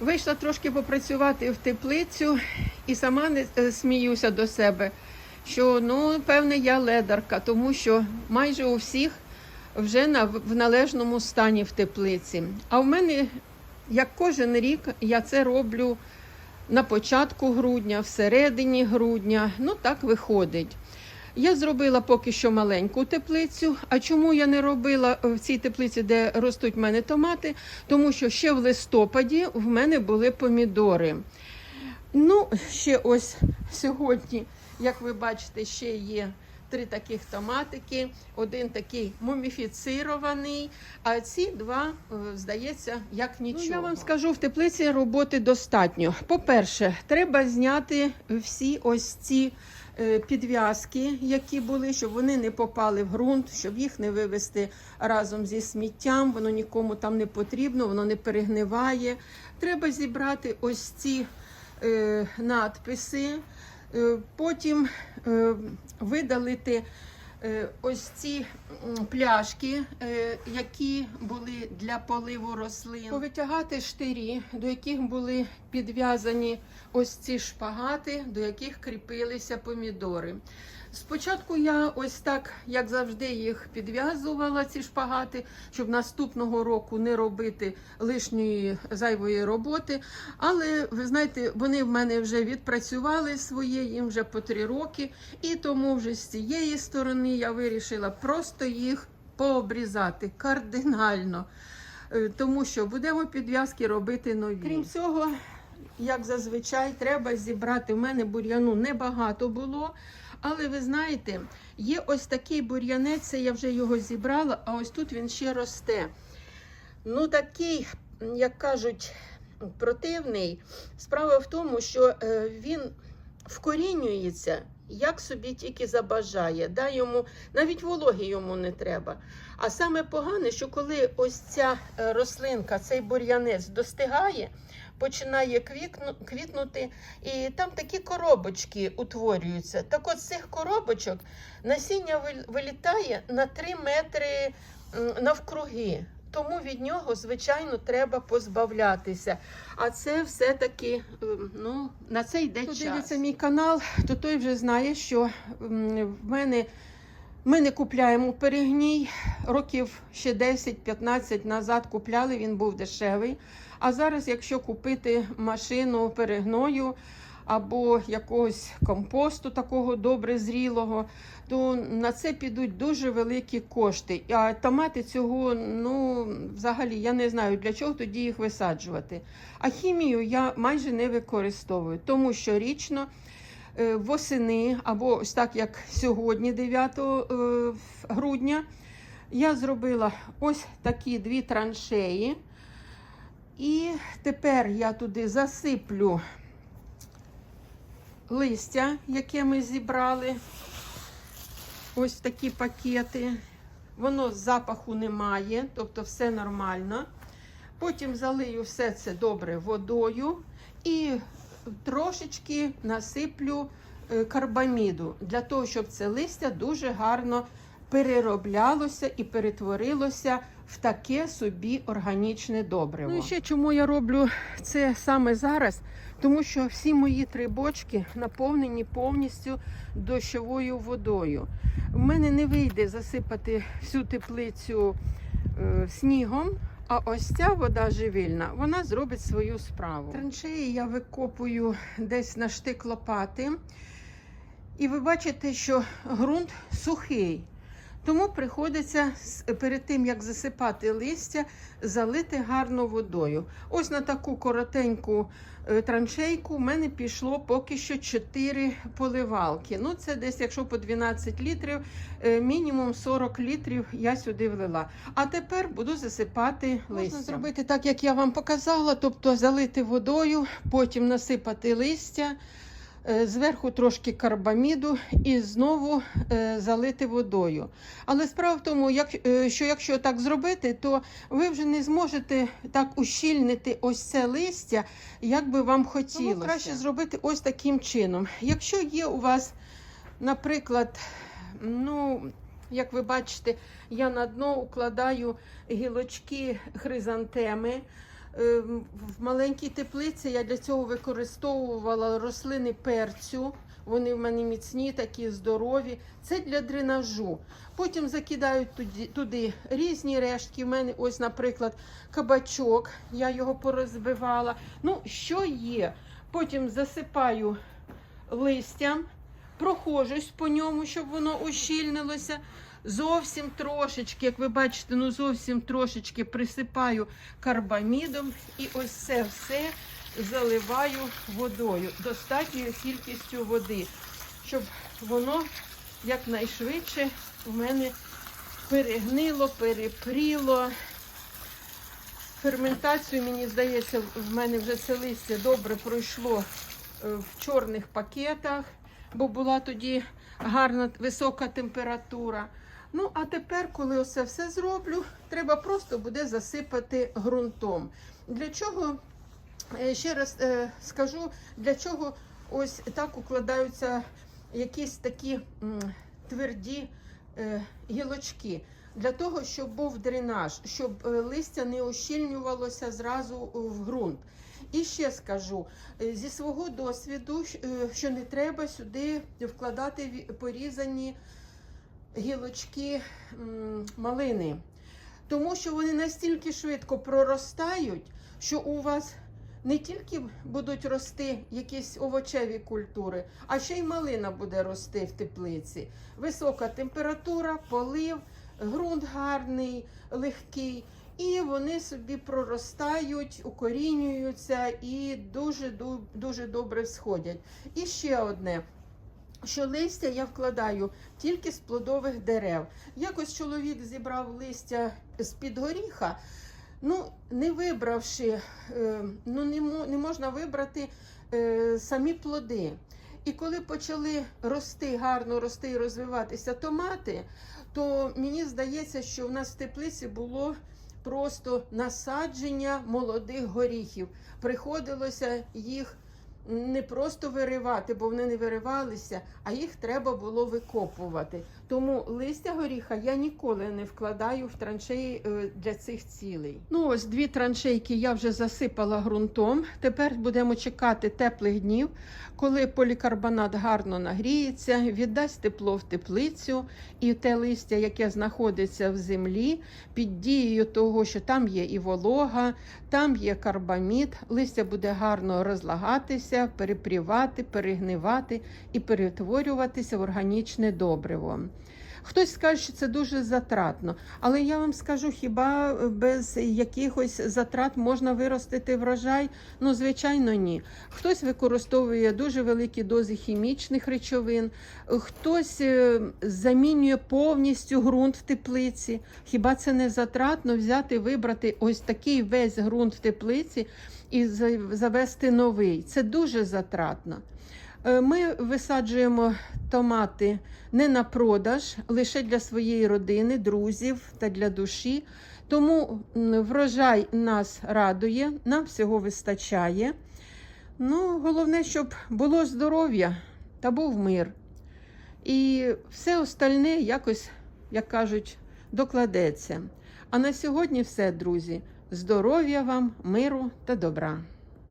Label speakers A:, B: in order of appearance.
A: Вийшла трошки попрацювати в теплицю і сама не е, сміюся до себе, що ну, певне, я ледарка, тому що майже у всіх вже на, в належному стані в теплиці. А в мене, як кожен рік, я це роблю на початку грудня, всередині грудня. Ну так виходить. Я зробила поки що маленьку теплицю. А чому я не робила в цій теплиці, де ростуть в мене томати? Тому що ще в листопаді в мене були помідори. Ну, ще ось сьогодні, як ви бачите, ще є три таких томатики. Один такий муміфіцирований, а ці два, е, здається, як нічого. Ну, я вам скажу, в теплиці роботи достатньо. По-перше, треба зняти всі ось ці е, підв'язки, які були, щоб вони не попали в ґрунт, щоб їх не вивезти разом зі сміттям. Воно нікому там не потрібно, воно не перегниває. Треба зібрати ось ці е, надписи, потім е, видалити е, ось ці пляшки, е, які були для поливу рослин, повитягати штирі, до яких були підв'язані ось ці шпагати, до яких кріпилися помідори. Спочатку я ось так, як завжди, їх підв'язувала, ці шпагати, щоб наступного року не робити лишньої зайвої роботи. Але ви знаєте, вони в мене вже відпрацювали своє, їм вже по три роки, і тому вже з цієї сторони я вирішила просто їх пообрізати кардинально. Е, Тому що будемо підв'язки робити нові. Крім цього, як зазвичай, треба зібрати. У мене бур'яну небагато було. Але ви знаєте, є ось такий бур'янець, це я вже його зібрала, а ось тут він ще росте. Ну, такий, як кажуть, противний. Справа в тому, що е, він вкорінюється, як собі тільки забажає. Да, йому, навіть вологи йому не треба. А саме погане, що коли ось ця е, рослинка, цей бур'янець достигає, починає квітнути, і там такі коробочки утворюються. Так от з цих коробочок насіння вил- вилітає на 3 метри навкруги. Тому від нього, звичайно, треба позбавлятися. А це все-таки ем, ну, на це йде Хто час. дивиться мій канал, то той вже знає, що в мене ми не купляємо перегній. Років ще 10-15 назад купляли, він був дешевий. А зараз, якщо купити машину перегною або якогось компосту такого добре зрілого, то на це підуть дуже великі кошти. А томати цього, ну, взагалі, я не знаю, для чого тоді їх висаджувати. А хімію я майже не використовую, тому що річно восени, або ось так як сьогодні, 9 е, грудня, я зробила ось такі дві траншеї. І тепер я туди засиплю листя, яке ми зібрали. Ось такі пакети. Воно запаху немає, тобто все нормально. Потім залию все це добре водою і трошечки насиплю е, карбаміду для того, щоб це листя дуже гарно перероблялося і перетворилося в таке собі органічне добриво. Ну і ще чому я роблю це саме зараз? Тому що всі мої три бочки наповнені повністю дощовою водою. У мене не вийде засипати всю теплицю е, снігом. А ось ця вода живільна, вона зробить свою справу. Траншеї я викопую десь на штик лопати. І ви бачите, що ґрунт сухий. Тому приходиться перед тим, як засипати листя, залити гарно водою. Ось на таку коротеньку е, траншейку в мене пішло поки що 4 поливалки. Ну, це десь, якщо по 12 літрів, е, мінімум 40 літрів я сюди влила. А тепер буду засипати листя. Можна зробити так, як я вам показала, тобто залити водою, потім насипати листя. Е, Зверху трошки карбаміду і знову е, залити водою. Але справа в тому, е, що якщо так зробити, то ви вже не зможете так ущільнити ось це листя, як би вам хотілося. Тому краще зробити ось таким чином. Якщо є у вас, наприклад, ну, як ви бачите, я на дно укладаю гілочки хризантеми. Е, в маленькій теплиці я для цього використовувала рослини перцю. Вони в мене міцні, такі здорові. Це для дренажу. Потім закидають туди, туди різні рештки. У мене ось, наприклад, кабачок. Я його порозбивала. Ну, що є? Потім засипаю листям, прохожусь по ньому, щоб воно ущільнилося. Зовсім трошечки, як ви бачите, ну зовсім трошечки присипаю карбамідом і ось це все заливаю водою, достатньою кількістю води, щоб воно якнайшвидше в мене перегнило, перепріло. Ферментацію, мені здається, в мене вже це листя добре пройшло е, в чорних пакетах, бо була тоді гарна висока температура. Ну, а тепер, коли оце все зроблю, треба просто буде засипати ґрунтом. Для чого, е, ще раз е, скажу, для чого ось так укладаються якісь такі тверді е, гілочки. Для того, щоб був дренаж, щоб листя не ощільнювалося зразу в ґрунт. І ще скажу зі свого досвіду, що не треба сюди вкладати порізані гілочки малини, тому що вони настільки швидко проростають, що у вас не тільки будуть рости якісь овочеві культури, а ще й малина буде рости в теплиці. Висока температура, полив, ґрунт гарний, легкий. І вони собі проростають, укорінюються і дуже дуже добре всходять. І ще одне. Що листя я вкладаю тільки з плодових дерев. Якось чоловік зібрав листя з-під горіха, ну, не вибравши, е, ну, не, можна вибрати е, самі плоди. І коли почали рости, гарно рости і розвиватися томати, то мені здається, що в нас в теплиці було просто насадження молодих горіхів. Приходилося їх не просто виривати, бо вони не виривалися, а їх треба було викопувати. Тому листя горіха я ніколи не вкладаю в траншеї е, для цих цілей. Ну ось дві траншейки я вже засипала ґрунтом. Тепер будемо чекати теплих днів, коли полікарбонат гарно нагріється, віддасть тепло в теплицю, і те листя, яке знаходиться в землі, під дією того, що там є і волога, там є карбамід, листя буде гарно розлагатися, перепрівати, перегнивати і перетворюватися в органічне добриво. Хтось скаже, що це дуже затратно, але я вам скажу, хіба без якихось затрат можна виростити врожай? Ну, звичайно, ні. Хтось використовує дуже великі дози хімічних речовин, хтось е, замінює повністю ґрунт в теплиці. Хіба це не затратно взяти, вибрати ось такий весь ґрунт в теплиці і завести новий? Це дуже затратно. Е, Ми висаджуємо томати не на продаж, лише для своєї родини, друзів та для душі. Тому врожай нас радує, нам всього вистачає. Ну, головне, щоб було здоров'я та був мир. І все остальне якось, як кажуть, докладеться. А на сьогодні все, друзі. Здоров'я вам, миру та добра.